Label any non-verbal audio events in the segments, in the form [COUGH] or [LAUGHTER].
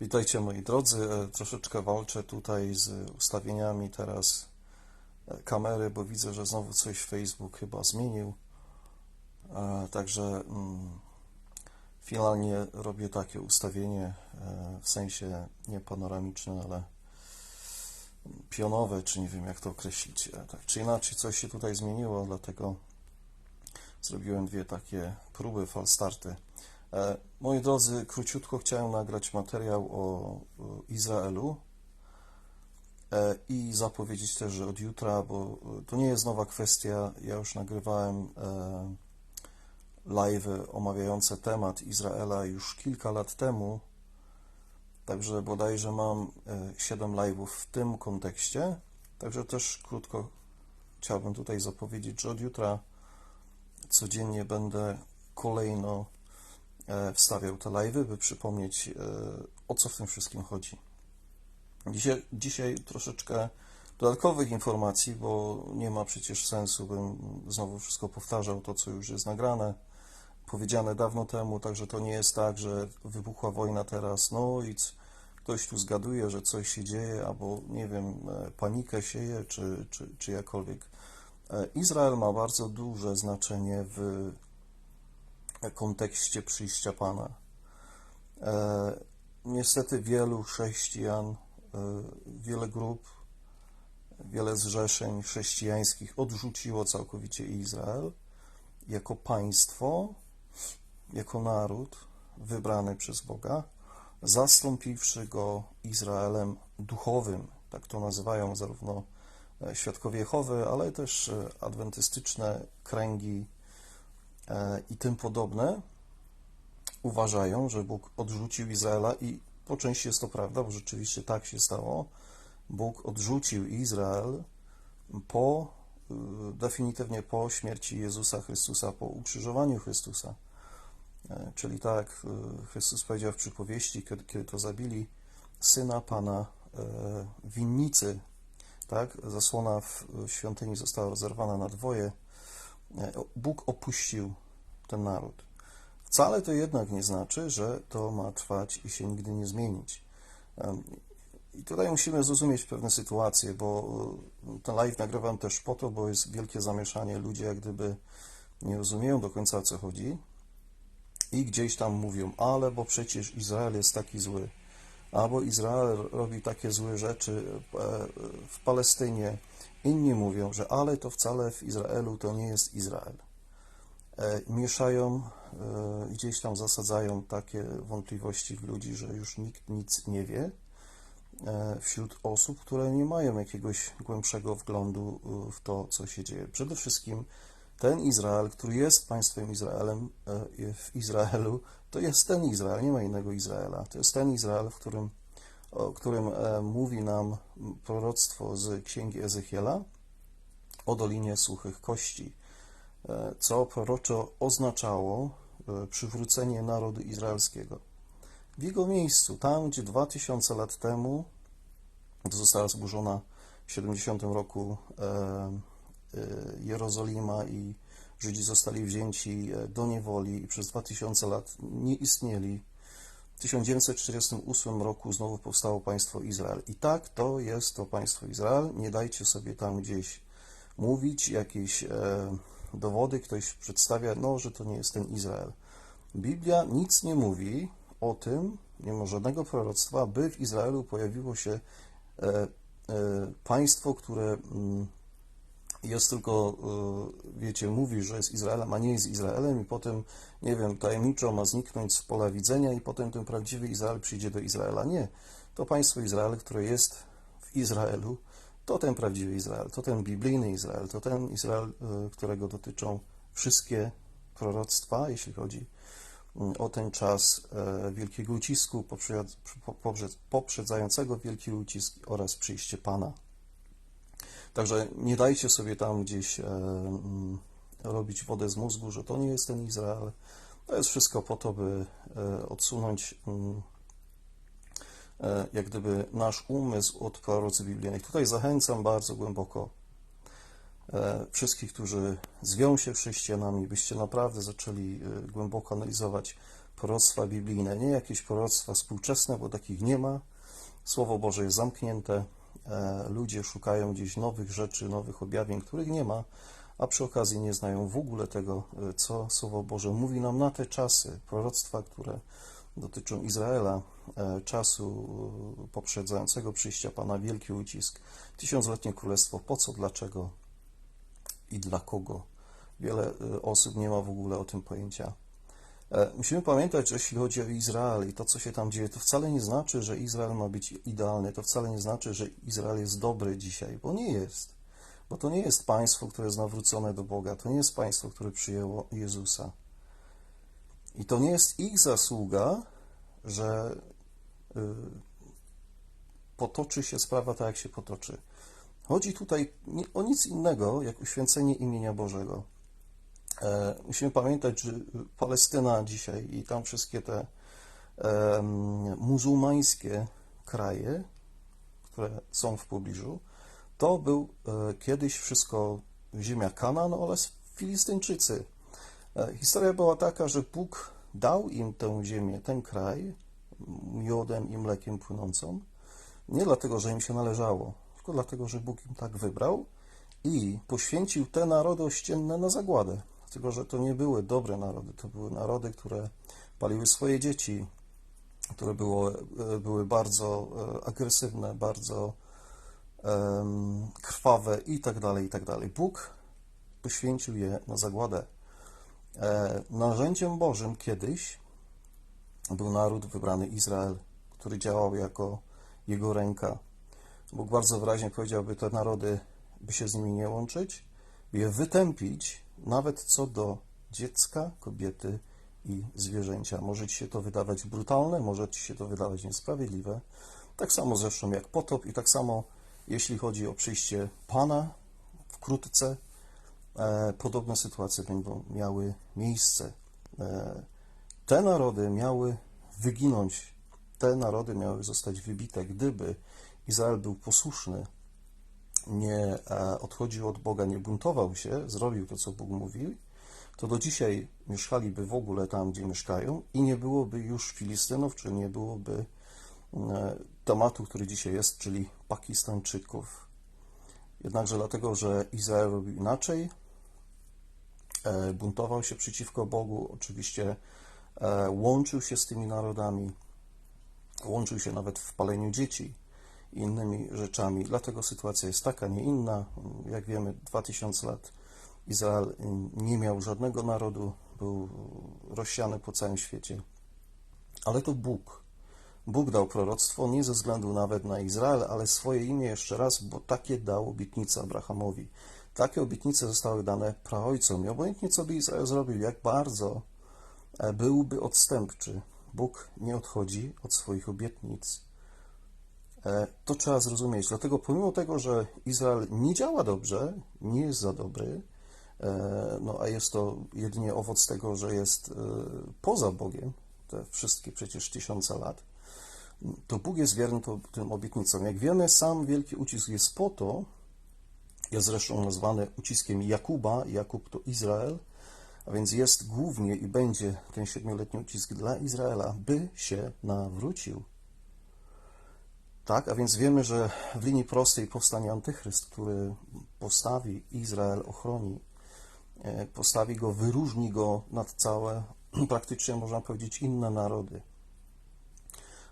Witajcie moi drodzy. E, Troszeczkę walczę tutaj z ustawieniami teraz e, kamery, bo widzę, że znowu coś Facebook chyba zmienił. E, Także mm, finalnie robię takie ustawienie, w sensie nie panoramiczne, ale pionowe, czy nie wiem jak to określić. Tak czy inaczej, coś się tutaj zmieniło, dlatego zrobiłem dwie takie próby, falstarty. E, Moi drodzy, króciutko chciałem nagrać materiał o Izraelu e, i zapowiedzieć też, że od jutra, bo e, to nie jest nowa kwestia, ja już nagrywałem live omawiające temat Izraela już kilka lat temu, także bodajże mam 7 live'ów w tym kontekście, także też krótko chciałbym tutaj zapowiedzieć, że od jutra codziennie będę kolejno e, wstawiał te live'y, by przypomnieć, e, o co w tym wszystkim chodzi. Dzisiaj, dzisiaj troszeczkę dodatkowych informacji, bo nie ma przecież sensu, bym znowu wszystko powtarzał, to co już jest nagrane, powiedziane dawno temu, także to nie jest tak, że wybuchła wojna teraz, no i ktoś tu zgaduje, że coś się dzieje, albo nie wiem, e, panikę sieje, czy, czy, czy jakkolwiek. E, Izrael ma bardzo duże znaczenie w kontekście przyjścia Pana. E, Niestety wielu chrześcijan, e, wiele grup, wiele zrzeszeń chrześcijańskich odrzuciło całkowicie Izrael jako państwo, jako naród wybrany przez Boga, zastąpiwszy go Izraelem duchowym. Tak to nazywają zarówno e, świadkowie Jehowy, ale też e, adwentystyczne kręgi i tym podobne uważają, że Bóg odrzucił Izraela i po części jest to prawda, bo rzeczywiście tak się stało. Bóg odrzucił Izrael po, y, definitywnie po śmierci Jezusa Chrystusa, po ukrzyżowaniu Chrystusa. E, Czyli tak y, Chrystus powiedział w przypowieści, kiedy, to zabili syna Pana e, winnicy, tak, zasłona w świątyni została rozerwana na dwoje, e, Bóg opuścił ten naród. Wcale to jednak nie znaczy, że to ma trwać i się nigdy nie zmienić. I tutaj musimy zrozumieć pewne sytuacje, bo e, ten live nagrywam też po to, bo jest wielkie zamieszanie. Ludzie jak gdyby nie rozumieją do końca o co chodzi i gdzieś tam mówią, ale bo przecież Izrael jest taki zły, albo Izrael robi takie złe rzeczy e, w Palestynie. Inni mówią, że ale to wcale w Izraelu to nie jest Izrael. E, Mieszają, e, gdzieś tam zasadzają takie wątpliwości w ludzi, że już nikt nic nie wie wśród osób, które nie mają jakiegoś głębszego wglądu w to, co się dzieje. Przede wszystkim ten Izrael, który jest państwem Izraelem e, w Izraelu, to jest ten Izrael, nie ma innego Izraela. To jest ten Izrael, w którym, o którym e, mówi nam proroctwo z księgi Ezechiela o Dolinie Suchych Kości, e, co proroczo oznaczało przywrócenie narodu izraelskiego. W jego miejscu, tam gdzie 2000 lat temu została zburzona w 70 roku e, Jerozolima i Żydzi zostali wzięci e, do niewoli i przez 2000 lat nie istnieli. W 1948 roku znowu powstało państwo Izrael. I tak, to jest to państwo Izrael. Nie dajcie sobie tam gdzieś mówić, jakieś e, dowody, ktoś przedstawia, no, że to nie jest ten Izrael. Biblia nic nie mówi o tym, nie ma żadnego proroctwa, by w Izraelu pojawiło się e, e, państwo, które mm, jest tylko, e, wiecie, mówi, że jest Izraelem, a nie jest Izraelem i potem, nie wiem, tajemniczo ma zniknąć z pola widzenia i potem ten prawdziwy Izrael przyjdzie do Izraela. Nie. To państwo Izrael, które jest w Izraelu, to ten prawdziwy Izrael, to ten biblijny Izrael, to ten Izrael, e, którego dotyczą wszystkie proroctwa, jeśli chodzi mm, o ten czas e, wielkiego ucisku, poprzedza- poprze- poprzedzającego wielki ucisk oraz przyjście Pana. Także nie dajcie sobie tam gdzieś e, mm, robić wodę z mózgu, że to nie jest ten Izrael. To jest wszystko po to, by e, odsunąć mm, e, jak gdyby nasz umysł od prorocy biblijnych. Tutaj zachęcam bardzo głęboko wszystkich, którzy zwią się chrześcijanami, byście naprawdę zaczęli głęboko analizować proroctwa biblijne, nie jakieś proroctwa współczesne, bo takich nie ma. Słowo Boże jest zamknięte, ludzie szukają gdzieś nowych rzeczy, nowych objawień, których nie ma, a przy okazji nie znają w ogóle tego, e, co Słowo Boże mówi nam na te czasy, proroctwa, które dotyczą Izraela, e, czasu e, poprzedzającego przyjścia Pana, wielki ucisk, tysiącletnie królestwo, po co, dlaczego i dla kogo. Wiele e, osób nie ma w ogóle o tym pojęcia. E, Musimy pamiętać, że jeśli chodzi o Izrael i to, co się tam dzieje, to wcale nie znaczy, że Izrael ma być idealny, to wcale nie znaczy, że Izrael jest dobry dzisiaj, bo nie jest. Bo to nie jest państwo, które jest nawrócone do Boga, to nie jest państwo, które przyjęło Jezusa. I to nie jest ich zasługa, że y, potoczy się sprawa tak, jak się potoczy. Chodzi tutaj o nic innego, jak uświęcenie imienia Bożego. E, Musimy pamiętać, że Palestyna dzisiaj i tam wszystkie te muzułmańskie kraje, które są w pobliżu, to był e, kiedyś wszystko ziemia Kanaan oraz Filistyńczycy. E, Historia była taka, że Bóg dał im tę ziemię, ten kraj, miodem i mlekiem płynącą, nie dlatego, że im się należało, tylko dlatego, że Bóg im tak wybrał i poświęcił te narody ościenne na zagładę. Dlatego, że to nie były dobre narody, to były narody, które paliły swoje dzieci, które było, e, były bardzo e, agresywne, bardzo em, krwawe i tak dalej, i tak dalej. Bóg poświęcił je na zagładę. E, Narzędziem Bożym kiedyś był naród wybrany Izrael, który działał jako jego ręka. Bóg bardzo wyraźnie powiedział, by te narody, by się z nimi nie łączyć, by je wytępić, nawet co do dziecka, kobiety i zwierzęcia. Może ci się to wydawać brutalne, może ci się to wydawać niesprawiedliwe. Tak samo zresztą jak potop i tak samo jeśli chodzi o przyjście Pana wkrótce, e, podobne sytuacje będą miały miejsce. E, te narody miały wyginąć, te narody miały zostać wybite, gdyby Izrael był posłuszny, nie e, odchodził od Boga, nie buntował się, zrobił to, co Bóg mówił, to do dzisiaj mieszkaliby w ogóle tam, gdzie mieszkają i nie byłoby już Filistynów, czy nie byłoby e, tematu, który dzisiaj jest, czyli Pakistańczyków. Jednakże dlatego, że Izrael robił inaczej, e, buntował się przeciwko Bogu, oczywiście łączył się z tymi narodami, łączył się nawet w paleniu dzieci i innymi rzeczami. Dlatego sytuacja jest taka, nie inna. Jak wiemy, 2000 lat Izrael nie miał żadnego narodu, był rozsiany po całym świecie. Ale to Bóg. Bóg dał proroctwo nie ze względu nawet na Izrael, ale swoje imię jeszcze raz, bo takie dał obietnicę Abrahamowi. Takie obietnice zostały dane praojcom i obojętnie co by Izrael zrobił, jak bardzo e, byłby odstępczy, Bóg nie odchodzi od swoich obietnic. E, To trzeba zrozumieć. Dlatego, pomimo tego, że Izrael nie działa dobrze, nie jest za dobry, e, no a jest to jedynie owoc tego, że jest e, poza Bogiem, te wszystkie przecież tysiące lat, to Bóg jest wierny tym obietnicom. Jak wiemy, sam wielki ucisk jest po to, jest zresztą nazwany uciskiem Jakuba, Jakub to Izrael, a więc jest głównie i będzie ten siedmioletni ucisk dla Izraela, by się nawrócił. Tak, a więc wiemy, że w linii prostej powstanie antychryst, który postawi Izrael, ochroni, e, postawi go, wyróżni go nad całe, [CLEARS THROAT] praktycznie można powiedzieć, inne narody.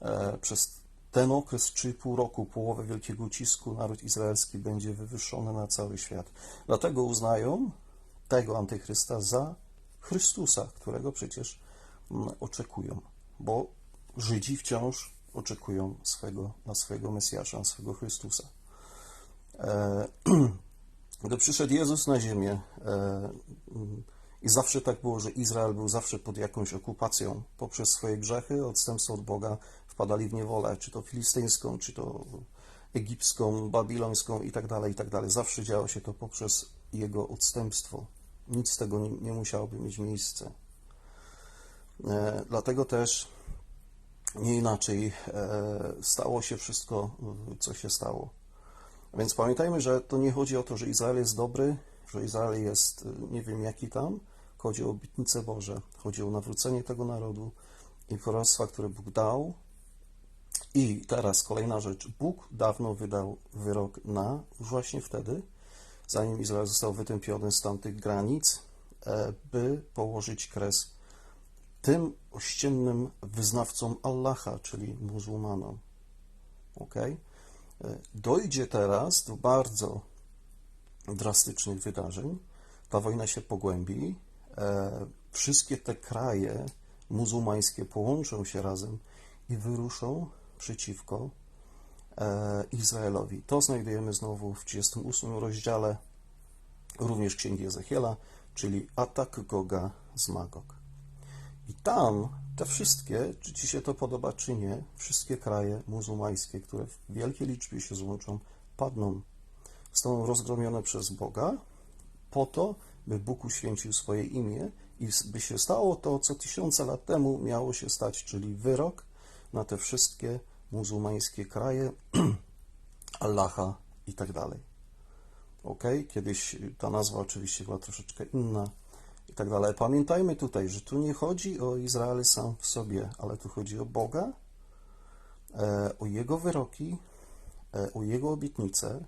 E, Przez ten okres 3,5 roku, połowę wielkiego ucisku, naród izraelski będzie wywyższony na cały świat. Dlatego uznają tego antychrysta za Chrystusa, którego przecież mm, oczekują, bo Żydzi wciąż oczekują swego, na swojego Mesjasza, na swego Chrystusa. E, [CLEARS THROAT] Gdy przyszedł Jezus na ziemię, e, i zawsze tak było, że Izrael był zawsze pod jakąś okupacją poprzez swoje grzechy, odstępstwo od Boga, wpadali w niewolę, czy to filistyńską, czy to egipską, babilońską i tak dalej, i tak dalej. Zawsze działo się to poprzez jego odstępstwo. Nic z tego nie, nie musiałoby mieć miejsca. E, Dlatego też nie inaczej e, stało się wszystko, co się stało. Więc pamiętajmy, że to nie chodzi o to, że Izrael jest dobry, że Izrael jest e, nie wiem jaki tam, chodzi o obietnice Boże, chodzi o nawrócenie tego narodu i proroctwa, które Bóg dał. I teraz kolejna rzecz. Bóg dawno wydał wyrok na, właśnie wtedy, zanim Izrael został wytępiony z tamtych granic, e, by położyć kres tym ościennym wyznawcom Allaha, czyli muzułmanom. Ok? Dojdzie teraz do bardzo drastycznych wydarzeń. Ta wojna się pogłębi. E, Wszystkie te kraje muzułmańskie połączą się razem i wyruszą przeciwko e, Izraelowi. To znajdujemy znowu w 38 rozdziale również Księgi Ezechiela, czyli atak Goga z Magog. I tam te wszystkie, czy ci się to podoba, czy nie, wszystkie kraje muzułmańskie, które w wielkiej liczbie się złączą, padną. Zostaną rozgromione przez Boga po to, by Bóg uświęcił swoje imię i by się stało to, co tysiące lat temu miało się stać, czyli wyrok na te wszystkie muzułmańskie kraje, [CLEARS THROAT] Allaha i tak dalej. Ok? Kiedyś ta nazwa oczywiście była troszeczkę inna i tak dalej. Pamiętajmy tutaj, że tu nie chodzi o Izrael sam w sobie, ale tu chodzi o Boga, e, o Jego wyroki, e, o Jego obietnice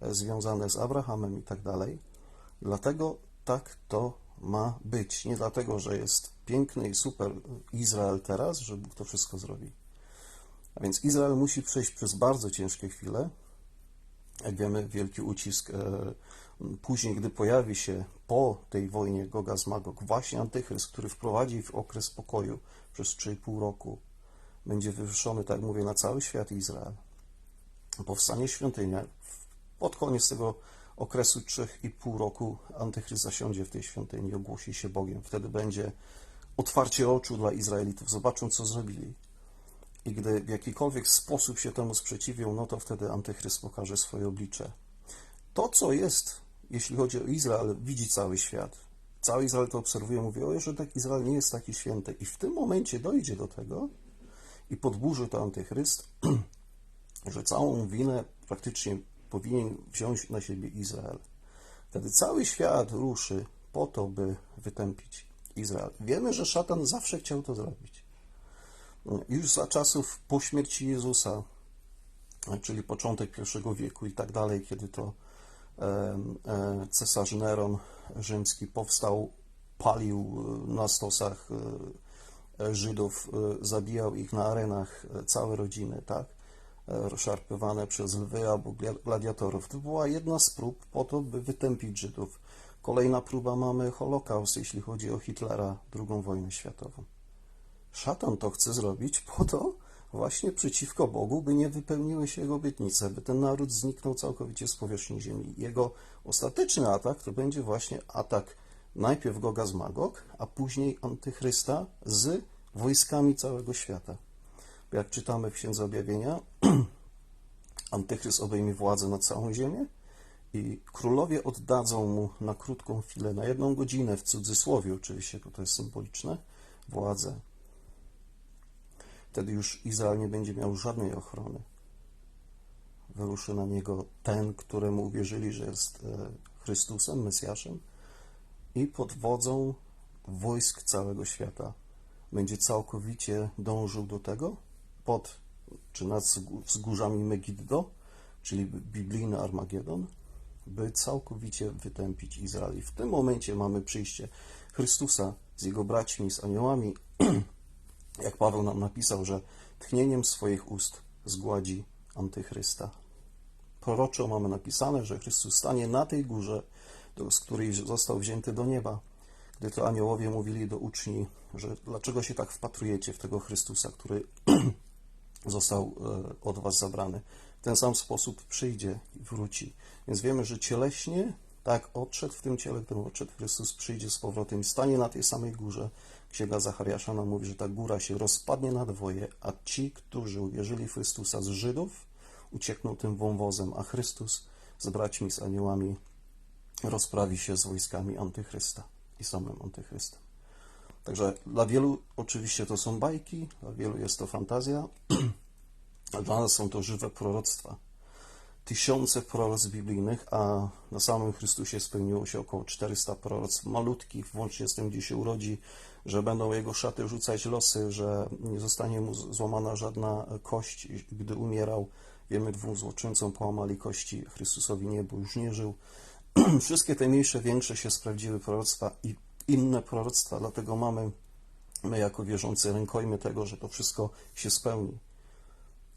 e, związane z Abrahamem i tak dalej. Dlatego tak to ma być. Nie dlatego, że jest piękny i super Izrael teraz, że Bóg to wszystko zrobi. A więc Izrael musi przejść przez bardzo ciężkie chwile. Jak wiemy, wielki ucisk. Później, gdy pojawi się po tej wojnie Goga z Magog właśnie Antychryst, który wprowadzi w okres pokoju przez 3,5 roku, będzie wywyższony, tak jak mówię, na cały świat Izrael. Powstanie świątynia. Pod koniec tego okresu 3,5 roku Antychryst zasiądzie w tej świątyni ogłosi się Bogiem. Wtedy będzie otwarcie oczu dla Izraelitów. Zobaczą, co zrobili. I gdy w jakikolwiek sposób się temu sprzeciwią, no to wtedy Antychryst pokaże swoje oblicze. To, co jest, jeśli chodzi o Izrael, widzi cały świat. Cały Izrael to obserwuje, mówi, o, że tak Izrael nie jest taki święty. I w tym momencie dojdzie do tego i podburzy to Antychryst, [CLEARS THROAT] że całą winę praktycznie powinien wziąć na siebie Izrael. Wtedy cały świat ruszy po to, by wytępić Izrael. Wiemy, że szatan zawsze chciał to zrobić. Już za czasów po śmierci Jezusa, czyli początek I wieku i tak dalej, kiedy to cesarz Neron rzymski powstał, palił na stosach Żydów, zabijał ich na arenach, całe rodziny, tak? Rozszarpywane przez lwy albo gladiatorów. To była jedna z prób po to, by wytępić Żydów. Kolejna próba mamy Holokaust, jeśli chodzi o Hitlera, II wojnę światową. Szatan to chce zrobić po to, właśnie przeciwko Bogu, by nie wypełniły się jego obietnice, by ten naród zniknął całkowicie z powierzchni ziemi. Jego ostateczny atak to będzie właśnie atak najpierw Goga z Magog, a później Antychrysta z wojskami całego świata. Bo jak czytamy w Księdze Objawienia, [CLEARS THROAT] Antychryst obejmie władzę nad całą ziemię i królowie oddadzą mu na krótką chwilę, na jedną godzinę, w cudzysłowie oczywiście, bo to jest symboliczne, władzę. Wtedy już Izrael nie będzie miał żadnej ochrony. Wyruszy na niego ten, któremu uwierzyli, że jest e, Chrystusem, Mesjaszem i pod wodzą wojsk całego świata będzie całkowicie dążył do tego, pod czy nad wzgórzami Megiddo, czyli biblijny Armagedon, by całkowicie wytępić Izrael. I w tym momencie mamy przyjście Chrystusa z jego braćmi, z aniołami, [CLEARS THROAT] jak Paweł nam napisał, że tchnieniem swoich ust zgładzi antychrysta. Proroczo mamy napisane, że Chrystus stanie na tej górze, z której został wzięty do nieba. Gdy to aniołowie mówili do uczni, że dlaczego się tak wpatrujecie w tego Chrystusa, który [CLEARS THROAT] został e, od was zabrany. W ten sam sposób przyjdzie i wróci. Więc wiemy, że cieleśnie, tak odszedł w tym ciele, którym odszedł Chrystus, przyjdzie z powrotem i stanie na tej samej górze, Księga Zachariasza nam mówi, że ta góra się rozpadnie na dwoje, a ci, którzy uwierzyli w Chrystusa z Żydów, uciekną tym wąwozem, a Chrystus z braćmi, z aniołami rozprawi się z wojskami Antychrysta i samym Antychrystem. Także dla wielu oczywiście to są bajki, dla wielu jest to fantazja, [CLEARS THROAT] a dla nas są to żywe proroctwa. Tysiące proroc biblijnych, a na samym Chrystusie spełniło się około 400 proroc malutkich, włącznie z tym, gdzie się urodzi, że będą jego szaty rzucać losy, że nie zostanie mu złamana żadna kość, gdy umierał. Wiemy, dwóm złoczyńcom połamali kości, Chrystusowi nie, bo już nie żył. [CLEARS THROAT] Wszystkie te mniejsze, większe się sprawdziły proroctwa i inne proroctwa, dlatego mamy, my jako wierzący, rękojmy tego, że to wszystko się spełni.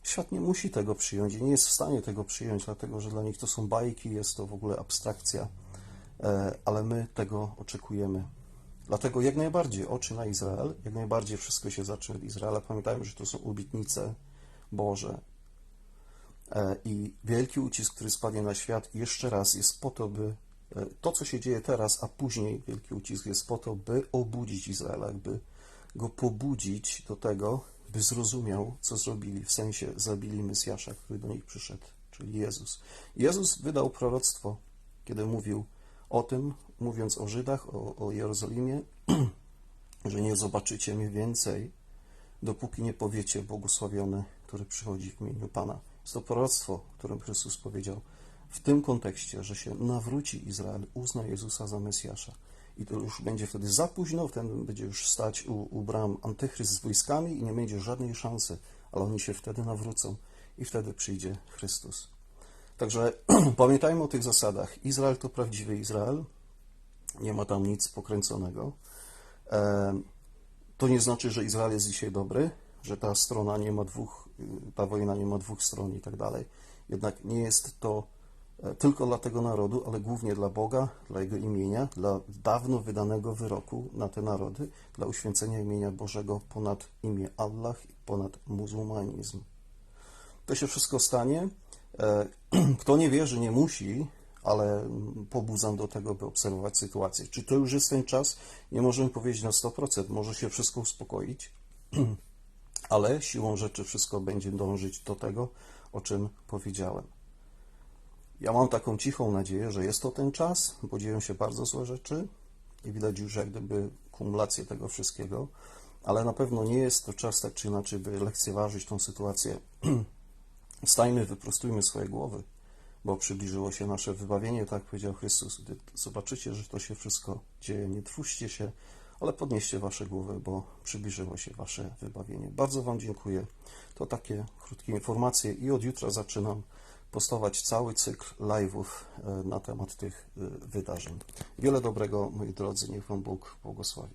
Świat nie musi tego przyjąć i nie jest w stanie tego przyjąć, dlatego że dla nich to są bajki, jest to w ogóle abstrakcja, e, ale my tego oczekujemy. Dlatego jak najbardziej oczy na Izrael, jak najbardziej wszystko się zacznie od Izraela. Pamiętajmy, że to są obietnice Boże. E, I wielki ucisk, który spadnie na świat, jeszcze raz jest po to, by e, to, co się dzieje teraz, a później wielki ucisk jest po to, by obudzić Izraela, by go pobudzić do tego, by zrozumiał, co zrobili, w sensie zabili Mesjasza, który do nich przyszedł, czyli Jezus. Jezus wydał proroctwo, kiedy mówił o tym, mówiąc o Żydach, o, o Jerozolimie, [CLEARS THROAT] że nie zobaczycie mnie więcej, dopóki nie powiecie błogosławiony, który przychodzi w imieniu Pana. Jest to proroctwo, którym Chrystus powiedział w tym kontekście, że się nawróci Izrael, uzna Jezusa za Mesjasza. I to już będzie wtedy za późno, wtedy będzie już stać u, u bram antychryst z wojskami i nie będzie żadnej szansy, ale oni się wtedy nawrócą i wtedy przyjdzie Chrystus. Także [CLEARS THROAT] pamiętajmy o tych zasadach. Izrael to prawdziwy Izrael, nie ma tam nic pokręconego. E, To nie znaczy, że Izrael jest dzisiaj dobry, że ta strona nie ma dwóch, y, ta wojna nie ma dwóch stron i tak dalej. Jednak nie jest to tylko dla tego narodu, ale głównie dla Boga, dla Jego imienia, dla dawno wydanego wyroku na te narody, dla uświęcenia imienia Bożego ponad imię Allah i ponad muzułmanizm. To się wszystko stanie. E, [CLEARS THROAT] Kto nie wierzy, nie musi, ale mm, pobudzam do tego, by obserwować sytuację. Czy to już jest ten czas? Nie możemy powiedzieć na 100%. Może się wszystko uspokoić, [CLEARS THROAT] ale siłą rzeczy wszystko będzie dążyć do tego, o czym powiedziałem. Ja mam taką cichą nadzieję, że jest to ten czas, bo dzieją się bardzo złe rzeczy i widać już jak gdyby kumulację tego wszystkiego, ale na pewno nie jest to czas tak czy inaczej, by lekceważyć tą sytuację. [CLEARS THROAT] Wstajmy, wyprostujmy swoje głowy, bo przybliżyło się nasze wybawienie, tak powiedział Chrystus. Gdy zobaczycie, że to się wszystko dzieje, nie trwóżcie się, ale podnieście wasze głowy, bo przybliżyło się wasze wybawienie. Bardzo Wam dziękuję. To takie krótkie informacje i od jutra zaczynam postować cały cykl live'ów e, na temat tych e, wydarzeń. Wiele dobrego, moi drodzy, niech Wam Bóg błogosławi.